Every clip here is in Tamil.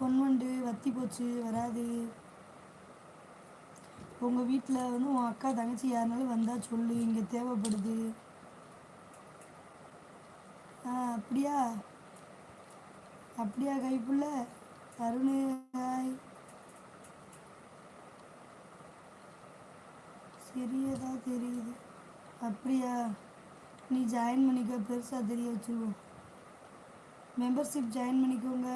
பொன்வண்டு வத்தி போச்சு வராது. உங்கள் வீட்டில் வந்து உன் அக்கா தங்கச்சி யாருனாலும் வந்தால் சொல்லு இங்கே தேவைப்படுது. ஆ அப்படியா? அப்படியா கைப்புள்ள? அருணு ஹாய் சரியதா தெரியுது. அப்படியா? நீ ஜாயின் பண்ணிக்க பெருசாக தெரிய வச்சுருவோம். மெம்பர்ஷிப் ஜாயின் பண்ணிக்கோங்க.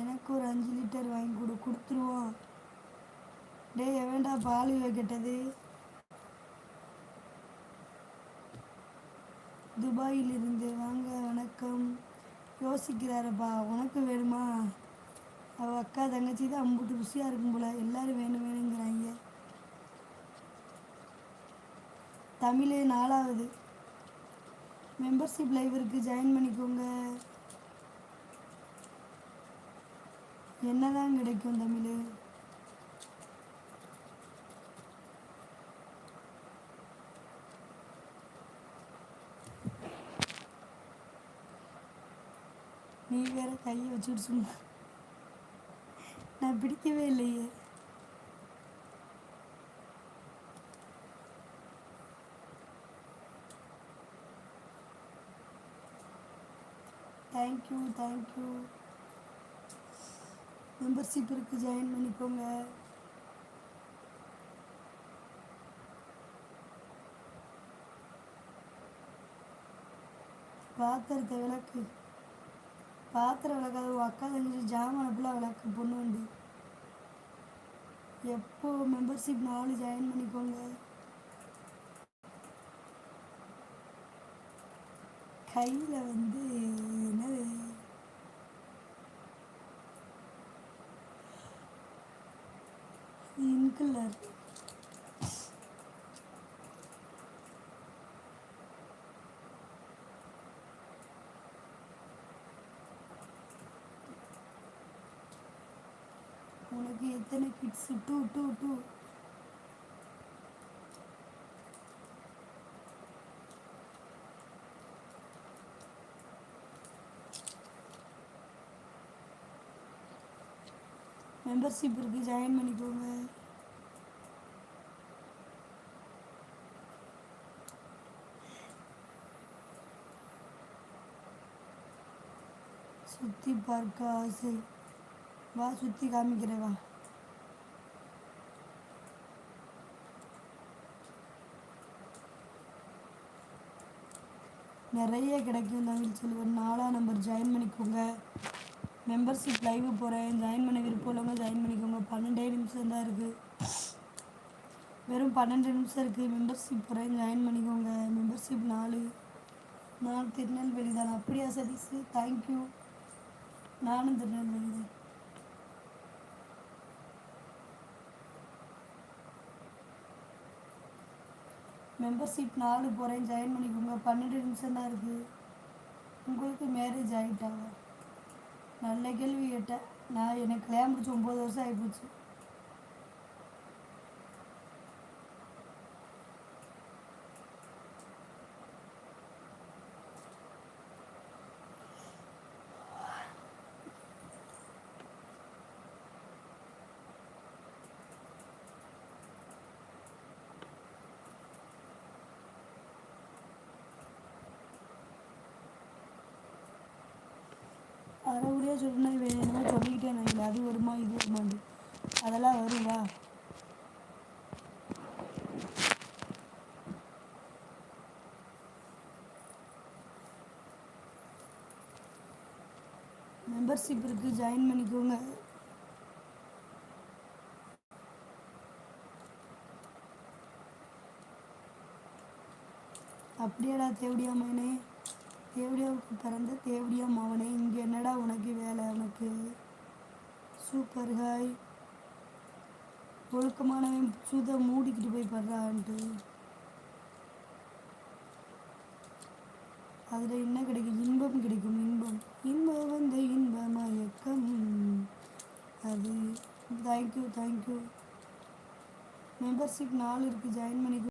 எனக்கு ஒரு அஞ்சு லிட்டர் வாங்கி கொடு கொடுத்துருவோம். டேய் எவன்டா பால் கெட்டது. துபாயிலிருந்து வாங்க வணக்கம். யோசிக்கிறாரப்பா உனக்கு வேணுமா? அவள் அக்கா தங்கச்சி தான் அம்புட்டு ருசியாக இருக்கும் போல எல்லாரும் வேணும் வேணுங்கிறாங்க. தமிழே நாலாவது. மெம்பர்ஷிப் லைவருக்கு ஜாயின் பண்ணிக்கோங்க. என்னதான் கிடைக்கும் தமிழ்? நீ வேற கையை வச்சுட்டு சும்மா. நான் பிடிக்கவே இல்லையே. Thank you thank you membership இருக்குது ஜாயின் பண்ணிக்கோங்க. பாத்திரத்தை விளக்கு. பாத்திரம் விளக்காது அக்கா தங்கச்சி ஜாமான் ஃபுல்லாக விளக்கு பொண்ணு உண்டு எப்போ மெம்பர்ஷிப் நாலு ஜாயின் பண்ணிக்கோங்க. கையில் வந்து என்னது இன்கலர் உனக்கு எத்தனை kids two two two. Membership இருக்குது ஜாயின் பண்ணிக்கோங்க. சுற்றி பார்க்க ஆசை வா சுற்றி காமிக்கிறேன் வா நிறைய கிடைக்கும் தமிழ் செல்வன். நாலாம் நம்பர் ஜாயின் பண்ணிக்கோங்க. மெம்பர்ஷிப் லைவ் போகிறேன் ஜாயின் பண்ண விருப்பம் உள்ளவங்க ஜாயின் பண்ணிக்கோங்க. பன்னெண்டே நிமிஷம் தான் இருக்குது வெறும் பன்னெண்டு நிமிஷம் இருக்குது மெம்பர்ஷிப் போகிறேன் ஜாயின் பண்ணிக்கோங்க. மெம்பர்ஷிப் நாலு. நாலு திருநெல்வேலி தான். அப்படியா சதீஷ்? தேங்க்யூ நானும் திருநெல்வேலி மெம்பர்ஷிப் நாலு போகிறேன் ஜாயின் பண்ணிக்கோங்க. பன்னெண்டு நிமிஷம் தான் இருக்குது உங்களுக்கு மேரேஜ் ஆகிட்டாங்க. நல்ல கேள்வி கேட்டேன். நான் எனக்கு கல்யாணம் முடிச்சு ஒம்பது வருஷம் ஆகிப்போச்சு. ஏதோ சொல்லணும் வேணுமோ சொல்லிக்கிட்டே நான் அது வருமா இது வருமாண்டு அதெல்லாம் வருவா மெம்பர்ஷிப் இருக்குது ஜாயின் பண்ணிக்கோங்க. அப்படியேடா தேவடியா மகனே. தேவடியாவுக்கு பிறந்த தேவடியா மகனே இங்கே என்னடா உனக்கு வேலை? உனக்கு சூப்பர் ஹாய் ஒழுக்கமானவன் சூத மூடிக்கிட்டு போய் படுறான்ட்டு. அதில் என்ன கிடைக்கும்? இன்பம் கிடைக்கும். இன்பம். இன்பம் வந்து இன்ப மயக்கம் அது தேங்க்யூ தேங்க்யூ மெம்பர்ஷிப் நாலு இருக்குது ஜாயின் பண்ணி